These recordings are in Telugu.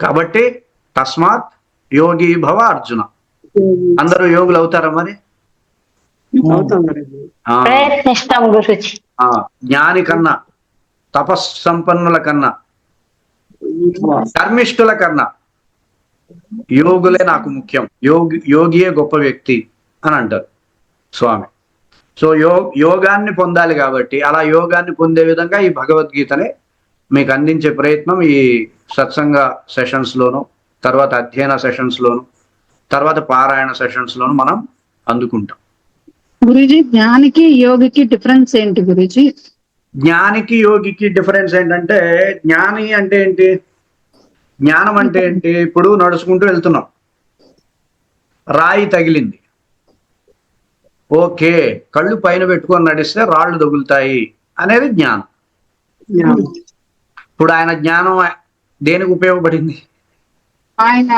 కాబట్టి తస్మాత్ యోగి భవ అర్జున. అందరూ యోగులు అవుతారా మరి? ప్రయత్నిస్తాం గురుజీ. జ్ఞాని కన్నా తపస్సంపన్నుల కన్నా కర్మిష్ఠుల కన్నా యోగులే నాకు ముఖ్యం. యోగి యోగియే గొప్ప వ్యక్తి అని అంటారు స్వామి. సో యో యోగాన్ని పొందాలి కాబట్టి అలా యోగాన్ని పొందే విధంగా ఈ భగవద్గీతని మీకు అందించే ప్రయత్నం ఈ సత్సంగ సెషన్స్ లోను తర్వాత అధ్యయన సెషన్స్ లోను తర్వాత పారాయణ సెషన్స్ లోను మనం అందుకుంటాం. గురుజీ జ్ఞానికి యోగికి డిఫరెన్స్ ఏంటి గురుజీ? జ్ఞానికి యోగికి డిఫరెన్స్ ఏంటంటే జ్ఞాని అంటే ఏంటి? జ్ఞానం అంటే ఏంటి? ఇప్పుడు నడుచుకుంటూ వెళ్తున్నాం. రాయి తగిలింది. ఓకే కళ్ళు పైన పెట్టుకొని నడిస్తే రాళ్ళు తగులుతాయి అనేది జ్ఞానం. ఇప్పుడు ఆయన జ్ఞానం దేనికి ఉపయోగపడింది? ఆయన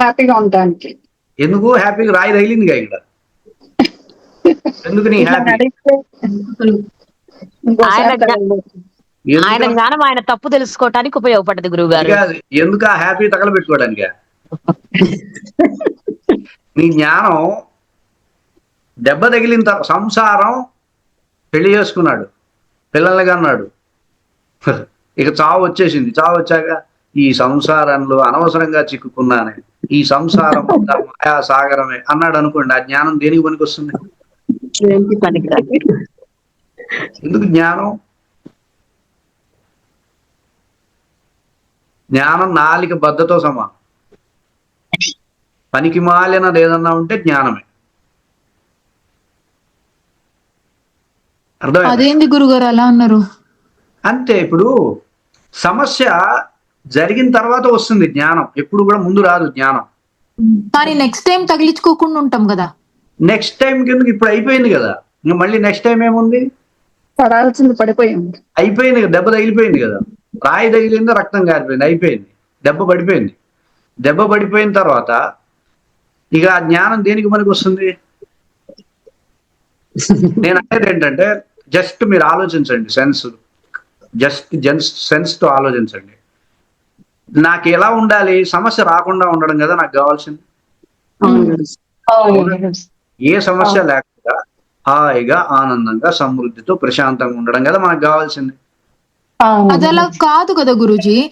హ్యాపీగా ఉండడానికి. ఎందుకు హ్యాపీగా? రాయి తగిలిందిగా ఇక్కడ. ఎందుకు నీ హ్యాపీ? ఆయన జ్ఞానం ఆయన తప్పు తెలుసుకోవటానికి ఉపయోగపడ్డది గురువు గారు ఎందుకు ఆ హ్యాపీ తగలబెట్టుకోవడానికి? నీ జ్ఞానం దెబ్బ తగిలిన తర్వాత సంసారం పెళ్ళి చేసుకున్నాడు. పిల్లల్ని కన్నాడు. ఇక చావు వచ్చేసింది. చావు వచ్చాక ఈ సంసారంలో అనవసరంగా చిక్కుకున్నానే. ఈ సంసారం మాయా సాగరమే అన్నాడు అనుకోండి. ఆ జ్ఞానం దేనికి పనికి వస్తుంది దేనికి పనికిరాదు. ఎందుకు జ్ఞానం? జ్ఞానం నాలిక బద్దతో సమానం. పనికి మాలినది ఏదన్నా ఉంటే జ్ఞానమే. అర్థమైంది? అదేంది గురుగారు అలా అన్నారు? అంతే ఇప్పుడు సమస్య జరిగిన తర్వాత వస్తుంది జ్ఞానం. ఎప్పుడు కూడా ముందు రాదు జ్ఞానం. కానీ నెక్స్ట్ టైం తగిలించుకోకుండా ఉంటాం కదా. నెక్స్ట్ టైం కిందకి ఇప్పుడు అయిపోయింది కదా. ఇంకా మళ్ళీ నెక్స్ట్ టైం ఏముంది? పడాల్సింది పడిపోయింది. అయిపోయింది కదా. దెబ్బ తగిలిపోయింది కదా. రాయి తగిలింది? రక్తం కారిపోయింది. అయిపోయింది. దెబ్బ పడిపోయింది. దెబ్బ పడిపోయిన తర్వాత ఇక ఆ జ్ఞానం దేనికి మనకు వస్తుంది? నేను అనేది ఏంటంటే జస్ట్ మీరు ఆలోచించండి సెన్స్ జస్ట్ జెన్స్ సెన్స్తో ఆలోచించండి. నాకు ఎలా ఉండాలి? సమస్య రాకుండా ఉండడం కదా నాకు కావాల్సింది. ఏ సమస్య లేకుండా హాయిగా ఆనందంగా సమృద్ధితో ప్రశాంతంగా ఉండడం కదా మనకు కావాల్సింది. అది అలా కాదు కదా గురుజీ.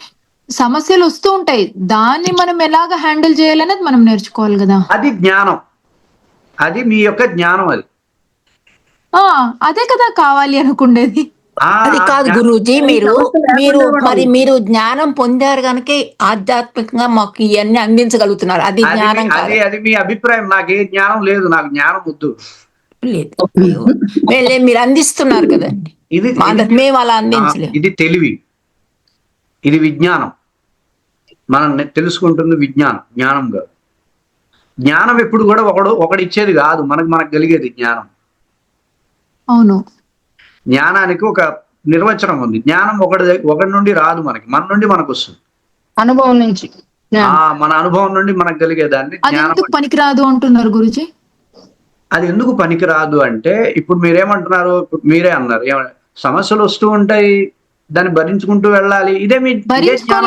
సమస్యలు వస్తూ ఉంటాయి. దాన్ని మనం ఎలాగ హ్యాండిల్ చేయాలనేది మనం నేర్చుకోవాలి కదా. అది జ్ఞానం. అది మీ యొక్క జ్ఞానం అది. ఆ అదే కదా కావాలి అనుకుండేది. అది కాదు గురూజీ మీరు మీరు మరి మీరు జ్ఞానం పొందారు కనుక ఆధ్యాత్మికంగా మాకు ఇవన్నీ అందించగలుగుతున్నారు. అది జ్ఞానం అది కాదు. అది మీ అభిప్రాయం. నాకు ఏ జ్ఞానం లేదు. నాకు జ్ఞానం వద్దు. లేదు. మీరు అందిస్తున్నారు కదండి. ఇది మేము అలా ఆ, అందించలేము. ఇది తెలివి. ఇది విజ్ఞానం. మనం తెలుసుకుంటుంది విజ్ఞానం జ్ఞానం కాదు జ్ఞానం ఎప్పుడు కూడా ఒకడు ఒకడు ఇచ్చేది కాదు. మనకు మనకు కలిగేది జ్ఞానం. అవును. జ్ఞానానికి ఒక నిర్వచనం ఉంది. జ్ఞానం ఒకటి ఒకటి నుండి రాదు మనకి. మన నుండి మనకు వస్తుంది. అనుభవం నుంచి. మన అనుభవం నుండి మనకు కలిగేదాన్ని జ్ఞానం పనికిరాదు అంటున్నారు గురుజీ? అది ఎందుకు పనికిరాదు అంటే ఇప్పుడు మీరేమంటున్నారు? మీరే అన్నారు. సమస్యలు వస్తూ ఉంటాయి. దాన్ని భరించుకుంటూ వెళ్ళాలి. ఇదే మీ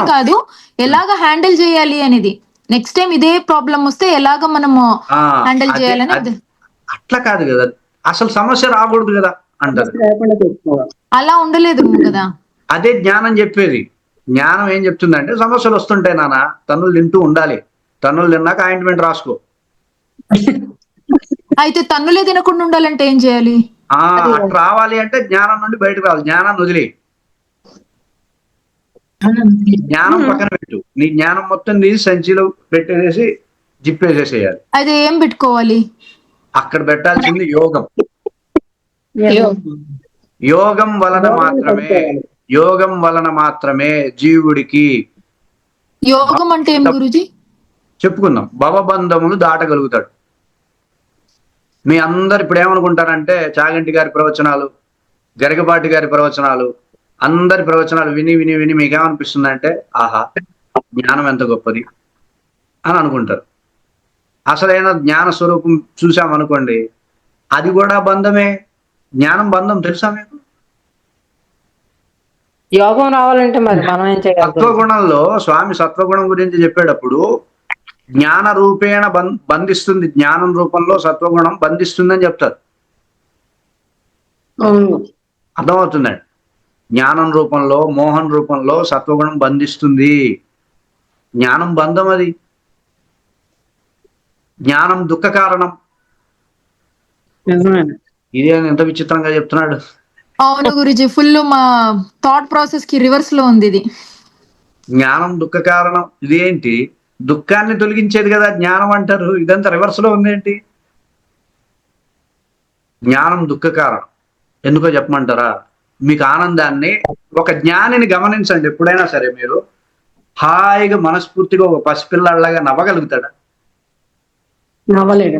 కాదు ఎలాగ హ్యాండిల్ చేయాలి అనేది. నెక్స్ట్ టైం ఇదే ప్రాబ్లం వస్తే ఎలాగ మనము హ్యాండిల్ చేయాలని అట్లా కాదు కదా. అసలు సమస్య రాకూడదు కదా. అంటారు అలా ఉండలేదు కదా. అదే జ్ఞానం చెప్పేది. జ్ఞానం ఏం చెప్తుందంటే సమస్యలు వస్తుంటాయి నాన్న తన్నులు తింటూ ఉండాలి. తన్నులు తిన్నాక ఆయింట్మెంట్ రాసుకో. అయితే తన్నులే తినకుండా ఉండాలంటే ఏం చేయాలి? రావాలి అంటే జ్ఞానం నుండి బయటకు రావాలి. జ్ఞానాన్ని వదిలే. జ్ఞానం పక్కన పెట్టు. నీ జ్ఞానం మొత్తం తీసి సంచిలో పెట్టేసేసి జిప్పేసేసేయాలి. అయితే ఏం పెట్టుకోవాలి? అక్కడ పెట్టాల్సింది యోగం. యోగం. వలన మాత్రమే యోగం వలన మాత్రమే జీవుడికి యోగం అంటే గురుజీ? చెప్పుకుందాం. భవబంధములు దాటగలుగుతాడు. మీ అందరు ఇప్పుడు ఏమనుకుంటారంటే చాగంటి గారి ప్రవచనాలు గరికపాటి గారి ప్రవచనాలు అందరి ప్రవచనాలు విని విని విని మీకు ఏమనిపిస్తుంది అంటే ఆహా జ్ఞానం ఎంత గొప్పది అని అనుకుంటారు. అసలైన జ్ఞాన స్వరూపం చూసామనుకోండి అది కూడా బంధమే. జ్ఞానం బంధం తెలుసా మీకు? యోగం రావాలంటే మరి మనం ఏం చేయాలి? సత్వగుణంలో స్వామి సత్వగుణం గురించి చెప్పేటప్పుడు జ్ఞాన రూపేణ బం- బంధిస్తుంది. జ్ఞానం రూపంలో సత్వగుణం బంధిస్తుందని చెప్తారు. అవును. అర్థమవుతుందండి? జ్ఞానం రూపంలో మోహన్ రూపంలో సత్వగుణం బంధిస్తుంది. జ్ఞానం బంధం అది. జ్ఞానం దుఃఖ కారణం. నిజమే. ఇదే ఎంత విచిత్రంగా చెప్తున్నాడు. అవును గురుజీ ఫుల్ మా థాట్ ప్రాసెస్కి రివర్స్లో ఉంది ఇది. జ్ఞానం దుఃఖ కారణం ఇదేంటి దుఃఖాన్ని తొలగించేది కదా జ్ఞానం అంటారు ఇదంతా రివర్స్లో ఉందేంటి జ్ఞానం దుఃఖ కారణం. ఎందుకో చెప్పమంటారా? మీకు ఆనందాన్ని ఒక జ్ఞానిని గమనించండి ఎప్పుడైనా సరే మీరు. హాయిగా మనస్ఫూర్తిగా ఒక పసిపిల్లలాగా నవ్వగలుగుతాడా? నవ్వలేడు.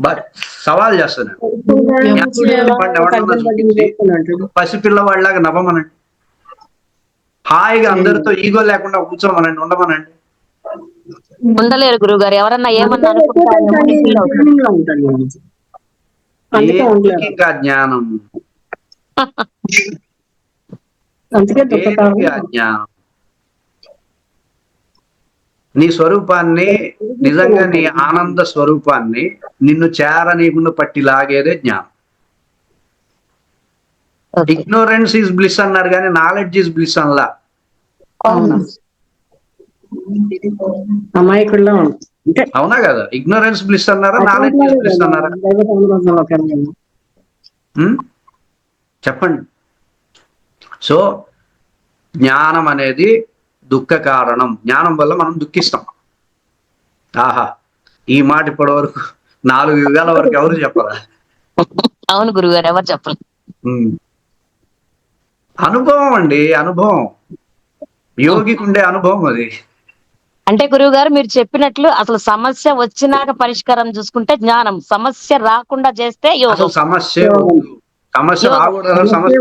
బట్ సవాల్ చేస్తాను పసిపిల్లవాడిలాగా నవ్వమనండి. హాయిగా అందరితో ఈగో లేకుండా కూర్చోమనండి ఉండమనండి. ఉండలేరు గురువు గారు ఎవరన్నా ఏమన్నా ఇంకా జ్ఞానం? అందుకే జ్ఞానం? నీ స్వరూపాన్ని నిజంగా నీ ఆనంద స్వరూపాన్ని నిన్ను చేరనీయకుండా పట్టి లాగేదే జ్ఞానం. ఇగ్నోరెన్స్ ఈజ్ బ్లిస్ అన్నారు కానీ నాలెడ్జ్ ఈజ్ బ్లిస్ అనలా. అవును? అమాయకుల్లో కదా? ఇగ్నోరెన్స్ బ్లిస్ అన్నారా నాలెడ్జ్ ఈజ్ బ్లిస్ అన్నారా? చెప్పండి. సో జ్ఞానం అనేది దుఃఖ కారణం. జ్ఞానం వల్ల మనం దుఃఖిస్తాం. ఆహా ఈ మాట ఇప్పటి వరకు నాలుగు యుగాల వరకు ఎవరు చెప్పరా? అవును గురువు గారు ఎవరు చెప్పరు. అనుభవం అండి అనుభవం. యోగికి ఉండే అనుభవం అది. అంటే గురువు గారు మీరు చెప్పినట్లు అసలు సమస్య వచ్చినాక పరిష్కారం చూసుకుంటే జ్ఞానం. సమస్య రాకుండా చేస్తే యోగం. సమస్య. సమస్య సమస్య.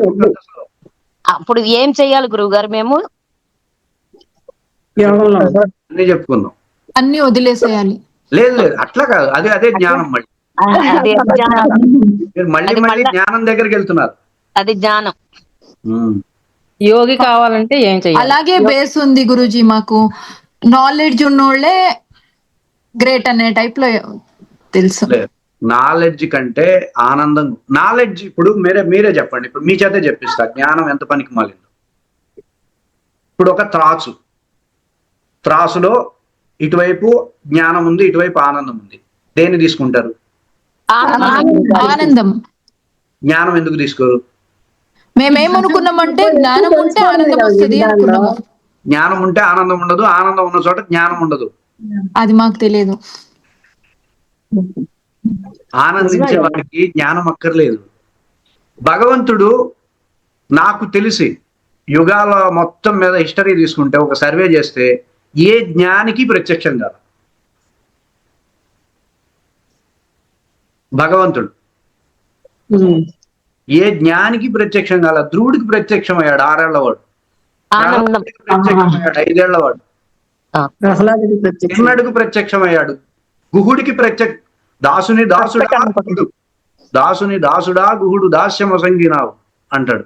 అప్పుడు ఏం చేయాలి గురువు గారు మేము? అన్ని చెప్పుకుందాం. అన్ని వదిలేసేయాలి. లేదు లేదు అట్లా కాదు. అదే అదే జ్ఞానం మళ్ళీ. అది జ్ఞానం. మీరు మళ్ళీ మళ్ళీ జ్ఞానం దగ్గరికి వెళ్తున్నారు. అది జ్ఞానం. యోగి కావాలంటే ఏం చెయ్యాలి? అలాగే బేస్ ఉంది గురూజీ మాకు. నాలెడ్జ్ ఉన్నోళ్ళే గ్రేట్ అనే టైప్లో తెలుసు. నాలెడ్జ్ కంటే ఆనందం. నాలెడ్జ్ ఇప్పుడు మీరే మీరే చెప్పండి. ఇప్పుడు మీ చేతే చెప్పిస్తా. జ్ఞానం ఎంత పనికి మాలిందో. ఇప్పుడు ఒక త్రాసు. త్రాసులో ఇటువైపు జ్ఞానం ఉంది ఇటువైపు ఆనందం ఉంది. దేన్ని తీసుకుంటారు? ఆనందం. జ్ఞానం ఎందుకు తీసుకోరు మేమేమనుకున్నామంటే జ్ఞానం ఉంటే ఆనందం వస్తుంది అనుకున్నాము. జ్ఞానం ఉంటే ఆనందం ఉండదు ఆనందం ఉన్న చోట జ్ఞానం ఉండదు. అది మాకు తెలియదు. ఆనందించే వాడికి జ్ఞానం అక్కర్లేదు. భగవంతుడు నాకు తెలిసి యుగాల మొత్తం మీద హిస్టరీ తీసుకుంటే ఒక సర్వే చేస్తే ఏ జ్ఞానికి ప్రత్యక్షం కాదు. భగవంతుడు. ఏ జ్ఞానికి ప్రత్యక్షం కాల ధ్రువుడికి ప్రత్యక్షం అయ్యాడు ఆరేళ్ళవాడు అయ్యాడు ఐదేళ్ళవాడు ప్రహ్లాదుడి ప్రత్యక్షం. కృష్ణుడికి ప్రత్యక్షమయ్యాడు గుహుడికి ప్రత్యక్ష దాసుని దాసుడా గుహుడు. దాసుని దాసుడా గుహుడు దాస్యమ సంగినావు అంటాడు.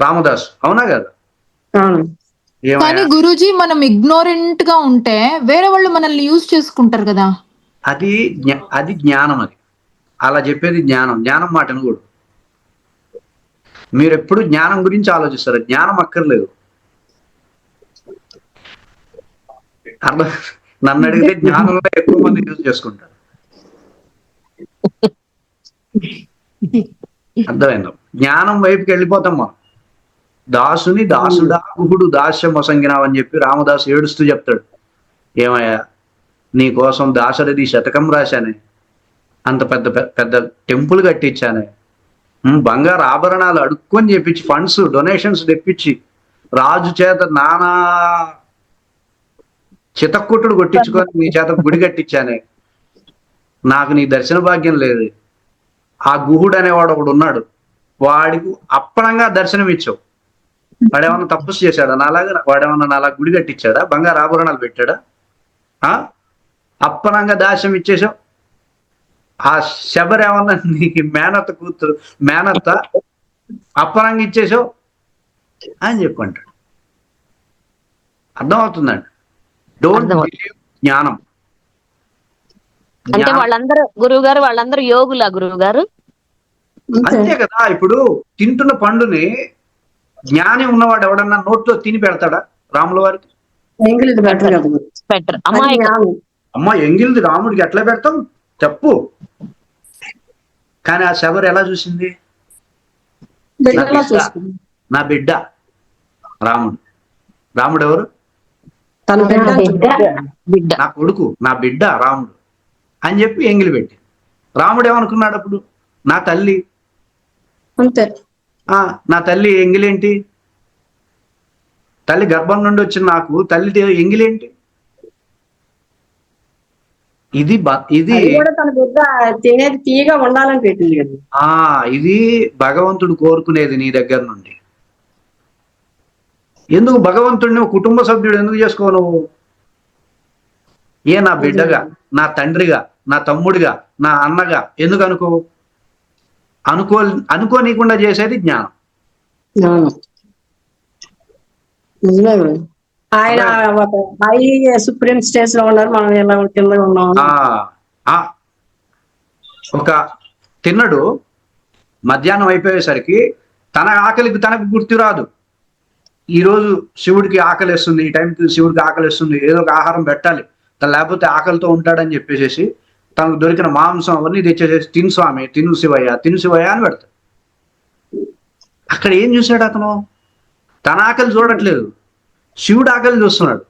రామదాస్. అవునా కదా? కానీ గురూజీ మనం ఇగ్నోరెంట్గా ఉంటే వేరే వాళ్ళు మనల్ని యూజ్ చేసుకుంటారు కదా. అది అది జ్ఞానం అది. అలా చెప్పేది జ్ఞానం. జ్ఞానం మాట కూడా మీరు ఎప్పుడు జ్ఞానం గురించి ఆలోచిస్తారు జ్ఞానం అక్కర్లేదు. అర్థం? నన్ను అడిగితే జ్ఞానంలో ఎక్కువ మంది యూజ్ చేసుకుంటారు. అర్థమైందా? జ్ఞానం వైపుకి వెళ్ళిపోతాం మనం. దాసుని దాసుడా గుహుడు దాస్యం వసంగినావు అని చెప్పి రామదాసు ఏడుస్తూ చెప్తాడు. ఏమయ్యా నీ కోసం దాశరథి శతకం రాశానే. అంత పెద్ద పెద్ద టెంపుల్ కట్టించానే. బంగారు ఆభరణాలు అడుక్కొని చెప్పించి ఫండ్స్ డొనేషన్స్ తెప్పించి రాజు చేత నానా చితక్కుట్టుడు కొట్టించుకొని నీ చేత గుడి కట్టించానే. నాకు నీ దర్శన భాగ్యం లేదు. ఆ గుహుడు అనేవాడు ఒకడు ఉన్నాడు. వాడికి అప్పనంగా దర్శనం ఇచ్చావు వాడేమన్నా తపస్సు చేశాడా? నాలాగా వాడేమన్నా నాలా గుడి కట్టించాడా? బంగారు ఆభరణాలు పెట్టాడా? ఆ? అప్పనంగా దాస్యం ఇచ్చేసావు ఆ శబరి ఏమన్నా నీకు మేనత్త కూతురు మేనత్త అప్పనంగా ఇచ్చేసావు అని చెప్పంటాడు అర్థమవుతుందండి? డోంట్ జ్ఞానం. అంటే వాళ్ళందరూ గురువు గారు వాళ్ళందరూ యోగులా గురువు గారు అంతే కదా ఇప్పుడు తింటున్న పండుని జ్ఞాని ఉన్నవాడు ఎవడన్నా నోట్లో తిని పెడతాడా రాముల వారికి. అమ్మ ఎంగిల్ది రాముడికి ఎట్లా పెడతాం? చెప్పు. కానీ ఆ శబరి ఎలా చూసింది? నా బిడ్డ. రాముడు రాముడు. ఎవరు తన బిడ్డ బిడ్డ. నా కొడుకు నా బిడ్డ రాముడు. అని చెప్పి ఎంగిలి పెట్టి. రాముడు ఏమనుకున్నాడు అప్పుడు? నా తల్లి. అంతే. నా తల్లి ఎంగిలేంటి? తల్లి గర్భం నుండి వచ్చిన నాకు తల్లి ఎంగిలేంటి? ఇది ఇది తీయగా ఉండాలని పెట్టింది. ఆ ఇది భగవంతుడు కోరుకునేది నీ దగ్గర నుండి. ఎందుకు భగవంతుడిని కుటుంబ సభ్యుడు ఎందుకు చేసుకోవు నువ్వు? ఏ నా బిడ్డగా నా తండ్రిగా నా తమ్ముడిగా నా అన్నగా ఎందుకు అనుకో అనుకో అనుకోనీయకుండా చేసేది జ్ఞానం. ఆయన హై సుప్రీం స్టేజ్లో ఉన్నారు. మనం ఎలా కింద ఉన్నాం ఒక తిన్నడు మధ్యాహ్నం అయిపోయేసరికి తన ఆకలికి తనకు గుర్తు రాదు. ఈ రోజు శివుడికి ఆకలి వేస్తుంది ఈ టైంకి శివుడికి ఆకలి వేస్తుంది ఏదో ఒక ఆహారం పెట్టాలి. తను లేకపోతే ఆకలితో ఉంటాడని చెప్పేసి తనకు దొరికిన మాంసం అవన్నీ తెచ్చేసేసి తిను స్వామి తిను శివయ్య తిను శివయ్య అని పెడతాడు. అక్కడ ఏం చూశాడు అతను? తన ఆకలి చూడట్లేదు. శివుడు ఆకలి చూస్తున్నాడు.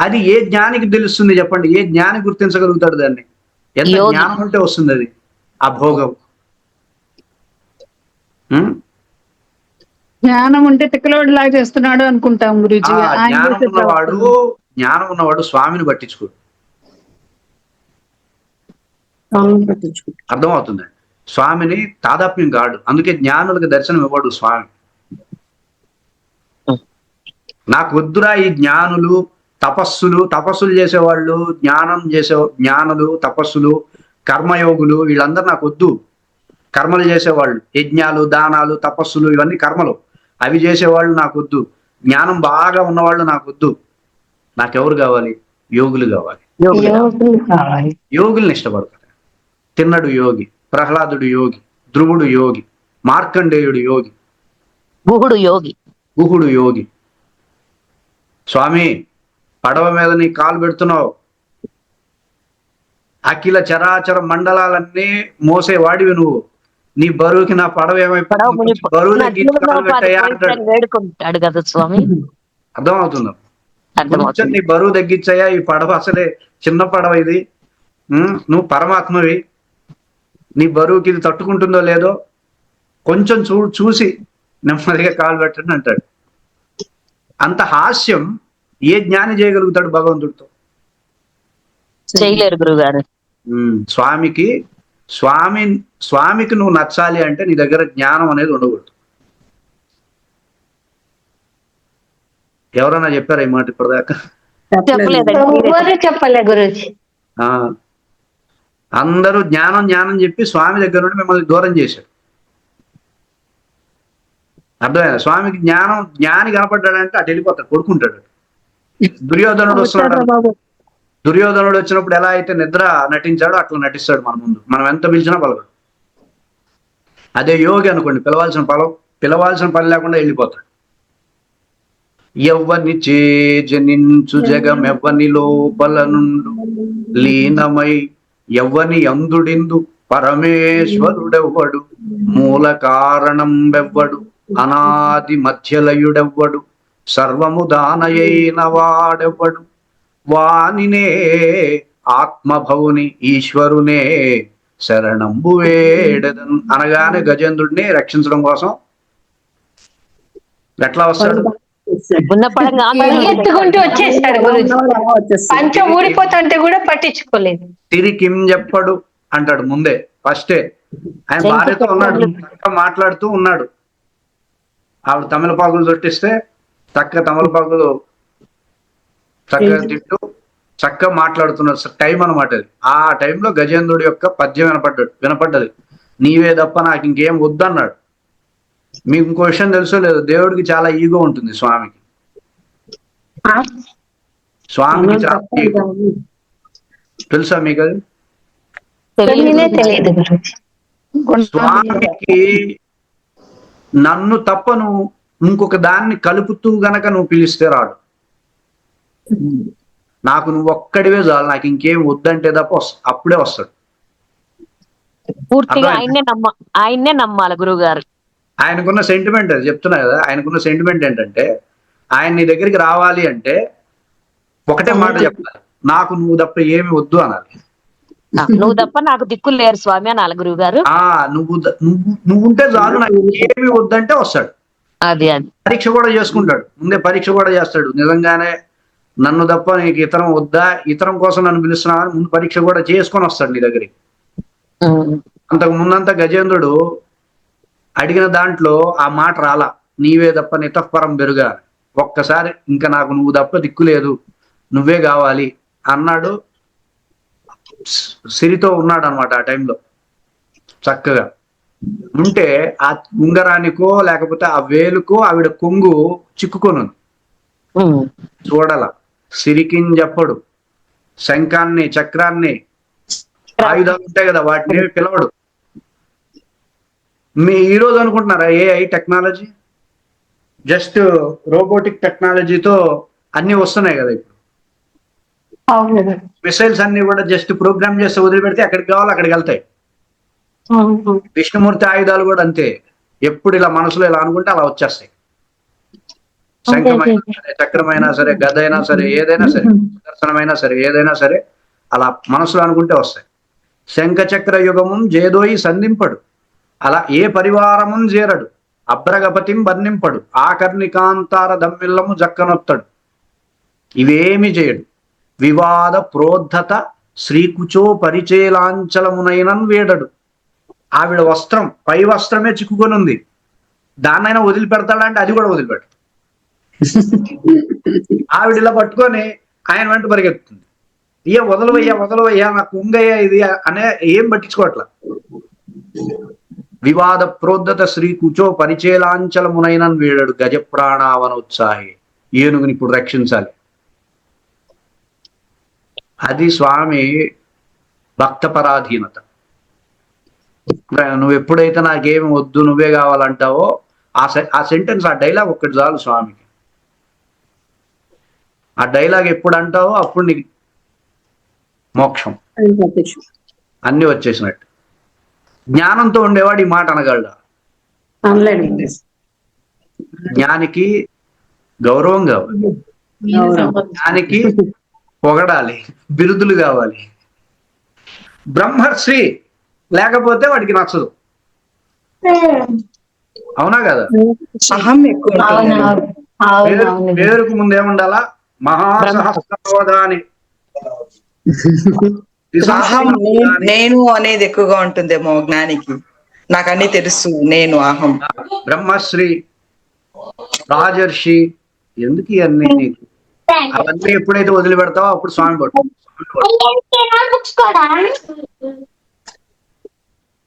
అది ఏ జ్ఞానికి తెలుస్తుంది చెప్పండి? ఏ జ్ఞాని గుర్తించగలుగుతాడు దాన్ని? ఎంత. జ్ఞానం ఉంటే వస్తుంది అది? ఆ భోగం? జ్ఞానం ఉంటే తిక్కలోడు లాగా చేస్తున్నాడు అనుకుంటాం గురుజీ. జ్ఞానం ఉన్నవాడు. జ్ఞానం ఉన్నవాడు స్వామిని పట్టించుకోడు. అర్థమవుతుందండి స్వామిని తాదాత్మ్యం కాడు అందుకే జ్ఞానులకు దర్శనం ఇవ్వడు స్వామి. నాకు వద్దురా ఈ జ్ఞానులు తపస్సులు. తపస్సులు చేసేవాళ్ళు జ్ఞానం చేసే జ్ఞానులు తపస్సులు కర్మయోగులు వీళ్ళందరూ నాకు వద్దు. కర్మలు చేసేవాళ్ళు. యజ్ఞాలు దానాలు తపస్సులు ఇవన్నీ కర్మలు. అవి చేసేవాళ్ళు నాకు వద్దు. జ్ఞానం బాగా ఉన్నవాళ్ళు నాకు వద్దు. నాకెవరు కావాలి? యోగులు కావాలి. యోగుల్ని ఇష్టపడతాడు తిన్నడు యోగి ప్రహ్లాదుడు యోగి ధ్రువుడు యోగి మార్కండేయుడు యోగి. గుహుడు యోగి. గుహుడు యోగి. స్వామి పడవ మీద నీ కాలు పెడుతున్నావు. అఖిల చరాచర మండలాలన్నీ మోసే వాడివి నువ్వు. నీ బరువుకి నా పడవ బరువు వేడుకుంటాడు కదా స్వామి. అర్థమవుతుందా? నీ బరువు తగ్గించయ్యా ఈ పడవ అసలే చిన్న పడవ ఇది? నువ్వు పరమాత్మవి. నీ బరువుకి ఇది తట్టుకుంటుందో లేదో కొంచెం చూ చూసి నెమ్మదిగా కాలు పెట్టండి అంటాడు. అంత హాస్యం ఏ జ్ఞాని చేయగలుగుతాడు భగవంతుడితో? చేయలేరు గురువు గారు ఉం. స్వామికి స్వామి స్వామికి నువ్వు నచ్చాలి అంటే నీ దగ్గర జ్ఞానం అనేది ఉండకూడదు. ఎవరన్నా చెప్పారా ఈ మాట ఇప్పటిదాకా? చెప్పలేదండి. ఎవరు చెప్పలే గురుజీ? ఆ అందరూ జ్ఞానం జ్ఞానం చెప్పి స్వామి దగ్గర నుండి మిమ్మల్ని దూరం చేశారు. అర్థమైందా? స్వామికి జ్ఞానం జ్ఞాని కనపడ్డాడంటే అటు వెళ్ళిపోతాడు కొడుకుంటాడు దుర్యోధనుడు వస్తున్నాడు దుర్యోధనుడు వచ్చినప్పుడు ఎలా అయితే నిద్ర నటించాడో అట్లా నటిస్తాడు మన ముందు. మనం ఎంత పిలిచినా పలకడు. అదే యోగి అనుకోండి పిలవాల్సిన పల పిలవాల్సిన పని లేకుండా వెళ్ళిపోతాడు. ఎవ్వని చే జనించు జగం ఎవ్వని లోపల నుండు లీనమై ఎవ్వని అందుడిందు పరమేశ్వరుడెవ్వడు? మూల కారణం వెవ్వడు అనాది మధ్యలయుడెవ్వడు? సర్వము దానయైన వాడెవ్వడు? వానినే ఆత్మభవుని ఈశ్వరునే శరణంబు వేడదన్ అనగానే గజేంద్రుడిని రక్షించడం కోసం ఎట్లా వస్తాడు? వచ్చేసాడు గురుజీ. పంచ ఊడిపోతుంటే కూడా పట్టించుకోలేదు. తిరిగిం చెప్పడు అంటాడు ముందే ఫస్టే. ఆయన భార్యతో ఉన్నాడు మాట్లాడుతూ ఉన్నాడు. ఆవిడ తమిళపాకులు చుట్టిస్తే చక్క తమిళపాకులు చక్కగా తింటూ చక్కగా మాట్లాడుతున్నారు టైం అనమాట అది. ఆ టైంలో గజేంద్రుడి యొక్క పద్యం వినపడ్డాడు వినపడ్డది. నీవే తప్ప నాకు ఇంకేం వద్దన్నాడు. మీకు ఇంకో విషయం తెలుసో లేదు దేవుడికి చాలా ఈగో ఉంటుంది స్వామికి? స్వామికి చాలా తెలుసా మీకు అది? స్వామికి నన్ను తప్ప నువ్వు ఇంకొక దాన్ని కలుపుతూ గనక నువ్వు పిలిస్తే రాడు. నాకు నువ్వు ఒక్కడివే చాలు నాకు ఇంకేం వద్దంటే తప్ప వస్త- అప్పుడే వస్తాడు. పూర్తిగా. ఆయన్నే నమ్మ ఆయన్నే నమ్మాలి గురువు గారు ఆయనకున్న సెంటిమెంట్ అది చెప్తున్నా కదా ఆయనకున్న సెంటిమెంట్ ఏంటంటే ఆయన నీ దగ్గరికి రావాలి అంటే ఒకటే మాట చెప్పాలి. నాకు నువ్వు తప్ప ఏమి వద్దు అనాలి. నువ్వు తప్ప నాకు దిక్కులు లేరు స్వామి అనాలి గురువు గారు. నువ్వు నువ్వు ఉంటే చాలు నాకు ఏమి వద్దంటే వస్తాడు. అది అది. పరీక్ష కూడా చేసుకుంటాడు. ముందే పరీక్ష కూడా చేస్తాడు. నిజంగానే నన్ను తప్ప నీకు ఇతరం వద్దా? ఇతరం కోసం నన్ను పిలుస్తున్నావు అని ముందు పరీక్ష కూడా చేసుకొని వస్తాడు నీ దగ్గరికి. అంతకు ముందంతా గజేంద్రుడు అడిగిన దాంట్లో ఆ మాట రాలా. నీవే తప్ప నితఃపరం బెరుగా. ఒక్కసారి ఇంకా నాకు నువ్వు తప్ప దిక్కు లేదు. నువ్వే కావాలి. అన్నాడు. సిరితో ఉన్నాడు అనమాట ఆ టైంలో. చక్కగా. ఉంటే ఆ ఉంగరానికో లేకపోతే ఆ వేలుకో ఆవిడ కొంగు చిక్కుకొని ఉంది. చూడాల. సిరికిన్ చెప్పడు. శంఖాన్ని చక్రాన్ని. ఆయుధాలు ఉంటాయి కదా వాటిని పిలవడు. మీ ఈ రోజు అనుకుంటున్నారా ఏఐ టెక్నాలజీ జస్ట్ రోబోటిక్ టెక్నాలజీతో అన్ని వస్తున్నాయి కదా ఇప్పుడు. మిసైల్స్ అన్ని కూడా జస్ట్ ప్రోగ్రామ్ చేస్తే వదిలిపెడితే ఎక్కడికి కావాలో అక్కడికి వెళ్తాయి. విష్ణుమూర్తి ఆయుధాలు కూడా అంతే. ఎప్పుడు ఇలా మనసులో ఇలా అనుకుంటే అలా వచ్చేస్తాయి. శంఖమైనా సరే చక్రమైనా సరే గద అయినా సరే ఏదైనా సరే దర్శనమైనా సరే ఏదైనా సరే అలా మనసులో అనుకుంటే వస్తాయి. శంఖ చక్ర యుగమున్ జేదోయి సంధింపడు. అలా ఏ పరివారమున్ చేరడు? అభ్రగపతిం వర్ణింపడు. ఆకర్ణికాంతార దమ్మిల్లము జక్కనొత్తడు. ఇవేమి చేయడు? వివాద ప్రోద్ధత శ్రీకుచో పరిచేలాంచలమునైనన్ వేడడు. ఆవిడ వస్త్రం పై వస్త్రమే చిక్కుకొని ఉంది దాన్నైనా వదిలిపెడతాడంటే అది కూడా వదిలిపెట్ట. ఆవిడ ఇలా పట్టుకొని ఆయన వెంట పరిగెత్తుంది ఏ వదలవయ్యా వదలవయ్యా నాకు ఉంగయ్యా ఇది అనే ఏం పట్టించుకోవట్ల? వివాద ప్రోద్ధత శ్రీ కుచో పరిచయలాంచలమునైనన్ వీడడు గజ ప్రాణావనోత్సాహి ఏనుగుని ఇప్పుడు రక్షించాలి. అది స్వామి భక్త పరాధీనత నువ్వు ఎప్పుడైతే నాకేమి వద్దు నువ్వే కావాలంటావో ఆ సె- ఆ సెంటెన్స్ ఆ డైలాగ్ ఒక్కటి చాలు స్వామికి. ఆ డైలాగ్ ఎప్పుడు అంటావో అప్పుడు నీకు మోక్షం. అన్ని వచ్చేసినట్టు. జ్ఞానంతో ఉండేవాడు ఈ మాట అనగలడా? జ్ఞానికి గౌరవం కావాలి. జ్ఞానికి పొగడాలి బిరుదులు కావాలి. బ్రహ్మశ్రీ లేకపోతే వాడికి నచ్చదు. అవునా కదా. పేరుకు ముందు ఏముండాలా? మహాసహస్రవదాని అహం నేను అనేది ఎక్కువగా ఉంటుందేమో జ్ఞానికి. నాకు అన్ని తెలుసు నేను అహం. బ్రహ్మశ్రీ రాజర్షి ఎందుకు ఇవన్నీ నీకు? అవన్నీ ఎప్పుడైతే వదిలిపెడతావో అప్పుడు స్వామి పట్టు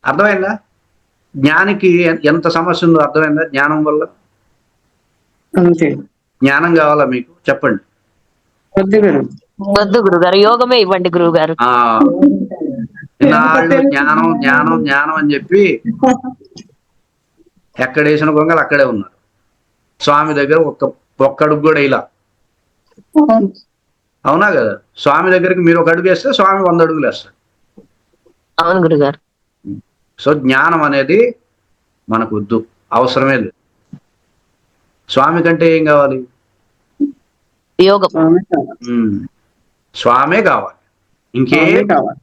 అర్థమైందా? జ్ఞానికి ఎంత సమస్య ఉందో అర్థమైందా జ్ఞానం వల్ల? అంతే. జ్ఞానం కావాలా మీకు? చెప్పండి. వద్దు గురు వద్దు గురువు గారు యోగమే ఇవ్వండి గురువు గారు జ్ఞానం జ్ఞానం జ్ఞానం అని చెప్పి ఎక్కడ వేసిన గొంగలు అక్కడే ఉన్నారు. స్వామి దగ్గర ఒక్క ఒక్కడుగు కూడా ఇలా అవునా కదా? స్వామి దగ్గరికి మీరు ఒక అడుగు వేస్తే స్వామి వంద అడుగులు వేస్తాడు అవును గురువు గారు సో జ్ఞానం అనేది మనకు వద్దు అవసరమే లేదు. స్వామి కంటే ఏం కావాలి? యోగం. స్వామి కావాలి. ఇంకే కావాలి.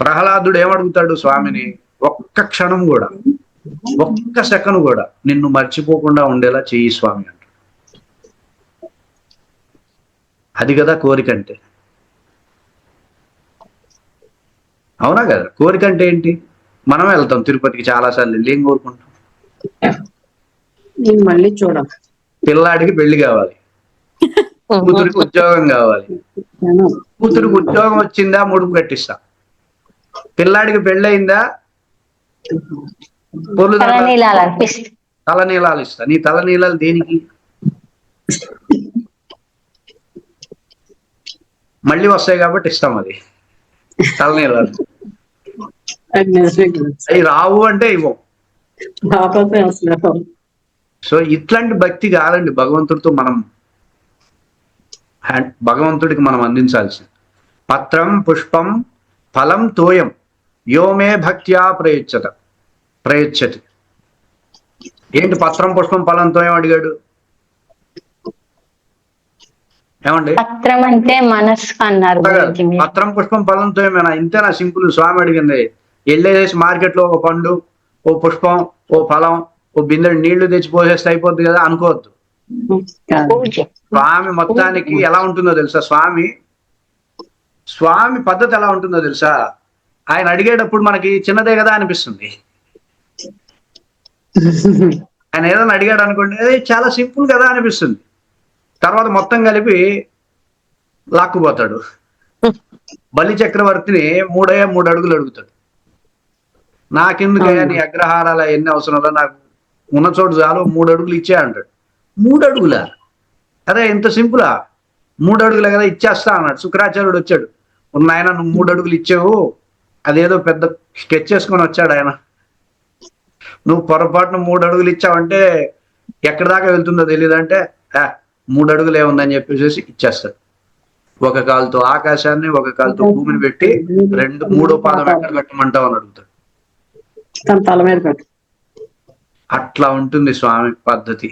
ప్రహ్లాదుడు ఏమడుగుతాడు స్వామిని? ఒక్క క్షణం కూడా ఒక్క సెకండ్ కూడా నిన్ను మర్చిపోకుండా ఉండేలా చెయ్యి స్వామి అంట అది కదా కోరిక అంటే. అవునా కదా? కోరిక అంటే ఏంటి? మనం వెళ్తాం తిరుపతికి చాలాసార్లు వెళ్ళి ఏం కోరుకుంటాం? మళ్ళీ చూడాలి. పిల్లాడికి పెళ్ళి కావాలి. కూతురికి ఉద్యోగం కావాలి. కూతురికి ఉద్యోగం వచ్చిందా ముడుపు కట్టిస్తా. పిల్లాడికి పెళ్ళయిందా? పొర్లు తలనీలాలు ఇస్తా. నీ తలనీలాలు దేనికి? మళ్ళీ వస్తాయి కాబట్టి ఇస్తాం అది. తలనీలాలు. అవి రావు అంటే ఇవ్వం. సో ఇట్లాంటి భక్తి కాదండి భగవంతుడితో మనం హ్యాండ్- భగవంతుడికి మనం అందించాల్సింది. పత్రం పుష్పం ఫలం తోయం. యోమే భక్త్యా ప్రయుచ్చత. ప్రయుచ్చతి. ఏంటి పత్రం పుష్పం ఫలం తోయం అడిగాడు? ఏమండి? పత్రం అంటే మనస్సు అన్నారు. పత్రం పుష్పం ఫలం తోయమేనా? ఇంతేనా సింపుల్ స్వామి అడిగింది. వెళ్ళేసి మార్కెట్లో ఒక పండు ఓ పుష్పం ఓ ఫలం ఓ బిందెడు నీళ్ళు తెచ్చి పోసేస్తే అయిపోద్ది కదా అనుకోవద్దు. స్వామి మొత్తానికి ఎలా ఉంటుందో తెలుసా స్వామి? స్వామి పద్ధతి ఎలా ఉంటుందో తెలుసా? ఆయన అడిగేటప్పుడు మనకి చిన్నదే కదా అనిపిస్తుంది. ఆయన ఏదైనా అడిగాడు అనుకోండి అది చాలా సింపుల్ కదా అనిపిస్తుంది. తర్వాత మొత్తం కలిపి లాక్కుపోతాడు. బలి చక్రవర్తిని మూడే మూడు అడుగులు అడుగుతాడు. నాకెందుకయ్యా నీ అగ్రహారాలు ఎన్ని అవసరంలో నాకు ఉన్న చోటు చాలు మూడు అడుగులు ఇచ్చే అంటాడు. మూడు అడుగులా అరే ఇంత సింపులా? మూడు అడుగులే కదా ఇచ్చేస్తా అన్నాడు. శుక్రాచార్యుడు వచ్చాడు. ఉన్న ఆయన నువ్వు మూడు అడుగులు ఇచ్చావు. అదేదో పెద్ద స్కెచ్ చేసుకొని వచ్చాడు ఆయన. నువ్వు పొరపాటున మూడు అడుగులు ఇచ్చావంటే ఎక్కడి దాకా వెళ్తుందో తెలియదు అంటే "ఆ, మూడు అడుగులు ఏముందని చెప్పేసి ఇచ్చేస్తాడు. ఒక కాలుతో ఆకాశాన్ని ఒక కాలుతో భూమిని పెట్టి రెండు మూడో పాదం ఎక్కడ కట్టమంటావు అని అడుగుతాడు. తల మీద అట్లా ఉంటుంది స్వామి పద్ధతి.